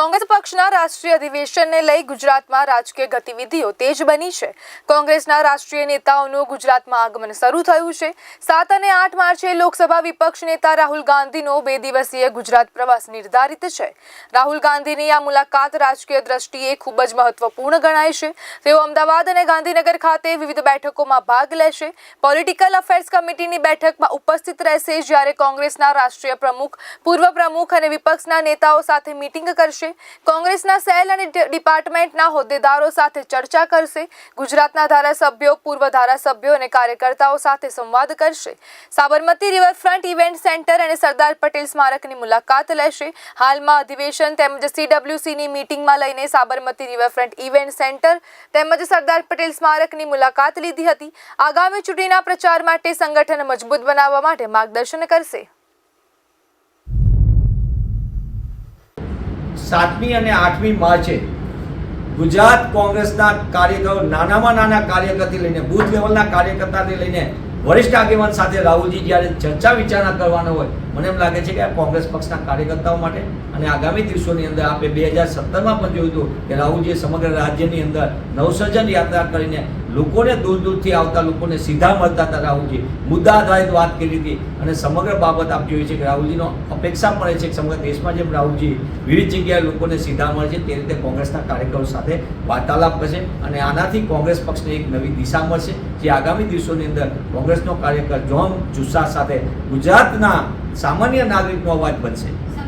કોંગ્રેસ પક્ષના રાષ્ટ્રીય અધિવેશનને લઈ ગુજરાતમાં રાજકીય ગતિવિધિઓ તેજ બની છે. કોંગ્રેસના રાષ્ટ્રીય નેતાઓનું ગુજરાતમાં આગમન શરૂ થયું છે. સાત અને આઠ માર્ચે લોકસભા વિપક્ષ નેતા રાહુલ ગાંધીનો બે દિવસીય ગુજરાત પ્રવાસ નિર્ધારિત છે. રાહુલ ગાંધીની આ મુલાકાત રાજકીય દ્રષ્ટિએ ખૂબ જ મહત્વપૂર્ણ ગણાય છે. તેઓ અમદાવાદ અને ગાંધીનગર ખાતે વિવિધ બેઠકોમાં ભાગ લેશે. પોલિટિકલ અફેર્સ કમિટીની બેઠકમાં ઉપસ્થિત રહેશે જ્યારે કોંગ્રેસના રાષ્ટ્રીય પ્રમુખ, પૂર્વ પ્રમુખ અને વિપક્ષના નેતાઓ સાથે મીટિંગ કરશે. કોંગ્રેસના સેલ અને ડિપાર્ટમેન્ટના હોદ્દેદારો સાથે ચર્ચા કરશે. ગુજરાતના ધારાસભ્યો, પૂર્વ ધારાસભ્યો અને કાર્યકર્તાઓ સાથે સંવાદ કરશે. સાબરમતી રિવરફ્રન્ટ ઇવેન્ટ સેન્ટર અને સરદાર પટેલ સ્મારકની મુલાકાત લેશે. હાલમાં અધિવેશન તેમજ સીડબ્લ્યુસીની મીટિંગમાં લઈને સાબરમતી રિવરફ્રન્ટ ઇવેન્ટ સેન્ટર તેમજ સરદાર પટેલ સ્મારકની મુલાકાત લીધી હતી. આગામી ચૂંટણીના પ્રચાર માટે સંગઠન મજબૂત બનાવવા માટે માર્ગદર્શન કરશે. સાતમી અને આઠમી માર્ચે ગુજરાત કોંગ્રેસના કાર્યકરો નાનામાં નાના કાર્યકરથી લઈને બૂથ લેવલના કાર્યકર્તાથી લઈને વરિષ્ઠ આગેવાન સાથે રાહુલજી જ્યારે ચર્ચા વિચારણા કરવાનો હોય, મને એમ લાગે છે કે કોંગ્રેસ પક્ષના કાર્યકર્તાઓ માટે અને આગામી દિવસોની અંદર આપણે બે હજાર સત્તરમાં પણ જોયું હતું કે રાહુલજીએ સમગ્ર રાજ્યની અંદર નવસર્જન યાત્રા કરીને લોકોને દૂર દૂરથી આવતા લોકોને સીધા મળતા હતા રાહુલજી. મુદ્દા આધારિત વાત કરી હતી અને સમગ્ર બાબત આપતી હોય છે કે રાહુલજીનો અપેક્ષા પણ છે કે સમગ્ર દેશમાં જેમ રાહુલજી વિવિધ જગ્યાએ લોકોને સીધા મળે છે, તે રીતે કોંગ્રેસના કાર્યકરો સાથે વાર્તાલાપ કરશે અને આનાથી કોંગ્રેસ પક્ષને એક નવી દિશા મળશે, જે આગામી દિવસોની અંદર કોંગ્રેસનો કાર્યકર જોમ જુસ્સા સાથે ગુજરાતના સામાન્ય નાગરિકનો અવાજ બનશે.